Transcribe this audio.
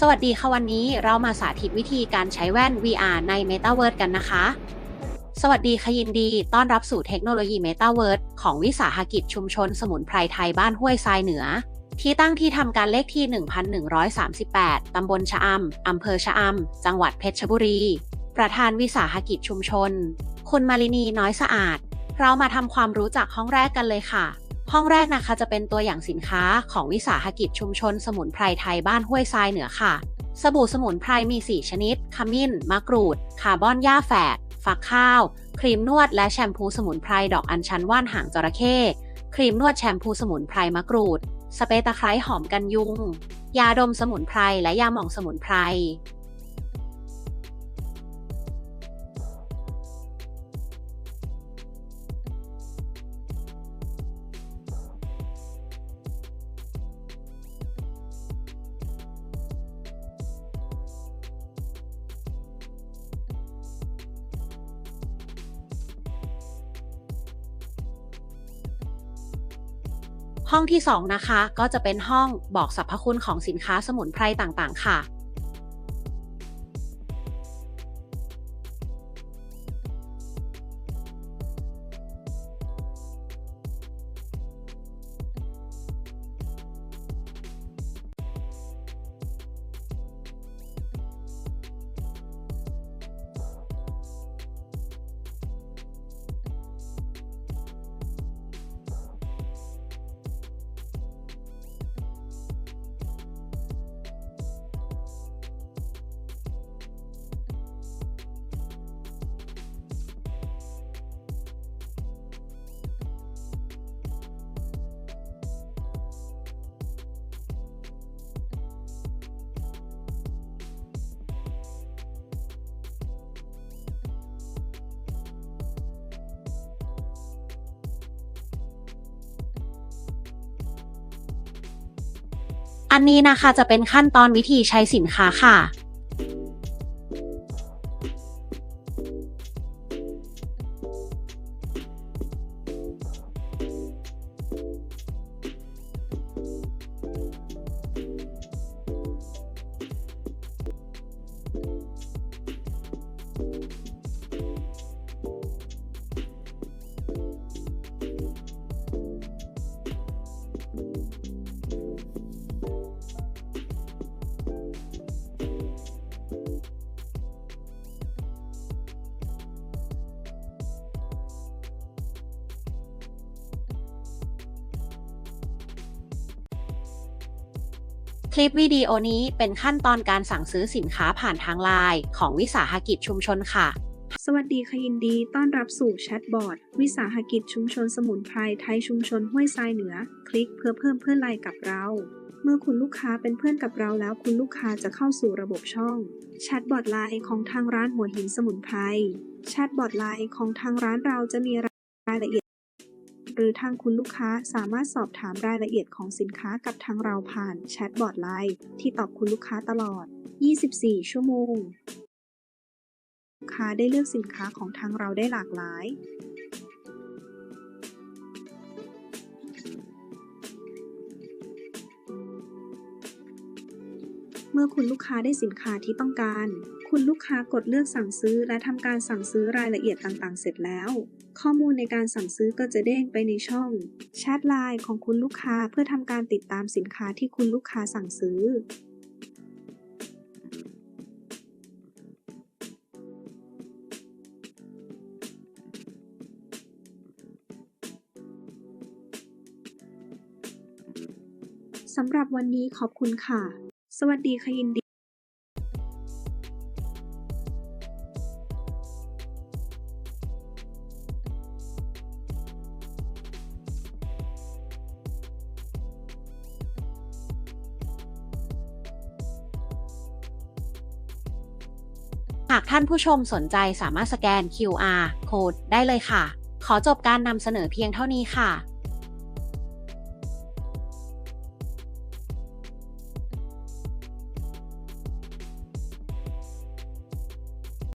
สวัสดีค่ะวันนี้เรามาสาธิตวิธีการใช้แว่น VR ใน Metaverse กันนะคะ สวัสดีค่ะยินดี ต้อนรับสู่เทคโนโลยี Metaverse ของวิสาหกิจชุมชนสมุนไพรไทยบ้านห้วยทรายเหนือ ที่ตั้งที่ทำการเลขที่ 1138 ตำบลชะอำ อำเภอชะอำ จังหวัดเพชรบุรี ประธานวิสาหกิจชุมชน คุณมารินีน้อยสะอาด เรามาทำความรู้จักห้องแรกกันเลยค่ะ ห้องแรกนะคะจะเป็นตัวอย่างสินค้าของวิสาหกิจชุมชนสมุนไพรไทยบ้านห้วยทรายเหนือค่ะ สบู่สมุนไพรมี 4 ชนิด ขมิ้น มะกรูด คาร์บอนหญ้าแฝก ฟักข้าว ครีมนวดและแชมพูสมุนไพรดอกอัญชันว่านหางจระเข้ครีมนวดแชมพูสมุนไพรมะกรูด สเปรย์ตะไคร้หอมกันยุง ยาดมสมุนไพรและยาหม่องสมุนไพร ห้องที่ 2 นะคะ ก็จะเป็นห้องบอกสรรพคุณของสินค้าสมุนไพรต่างๆ ค่ะ อันนี้นะคะจะเป็นขั้นตอนวิธีใช้สินค้าค่ะ คลิปวิดีโอนี้เป็นขั้นตอนการสั่งซื้อสินค้าผ่านทางไลน์ของวิสาหกิจชุมชนค่ะ สวัสดีค่ะยินดีต้อนรับสู่แชทบอทวิสาหกิจชุมชนสมุนไพรไทยชุมชนห้วยทรายเหนือ คลิกเพื่อเพิ่มเพื่อนไลน์กับเรา เมื่อคุณลูกค้าเป็นเพื่อนกับเราแล้วคุณลูกค้าจะเข้าสู่ระบบช่องแชทบอทไลน์ของทางร้านหัวหินสมุนไพรแชทบอทไลน์ของทางร้านเราจะมีรายละเอียด หรือทางคุณลูกค้าสามารถสอบถามรายละเอียดของสินค้ากับทางเราผ่านแชทบอทไลน์ที่ตอบคุณลูกค้าตลอด 24 ชั่วโมง ลูกค้าได้เลือกสินค้าของทางเราได้หลากหลาย เมื่อคุณลูกค้าได้สินค้าที่ต้องการ คุณลูกค้ากดเลือกสั่งซื้อและทำการสั่งซื้อรายละเอียดต่างๆ เสร็จแล้ว ข้อมูลในการสั่งซื้อก็จะเด้งไปในช่องแชทไลน์ของคุณลูกค้าเพื่อทำการติดตามสินค้าที่คุณลูกค้าสั่งซื้อสำหรับวันนี้ขอบคุณค่ะ สวัสดีค่ะยินดีหากท่านผู้ชมสนใจสามารถสแกน QR Code ได้เลยค่ะ ขอจบการนำเสนอเพียงเท่านี้ค่ะ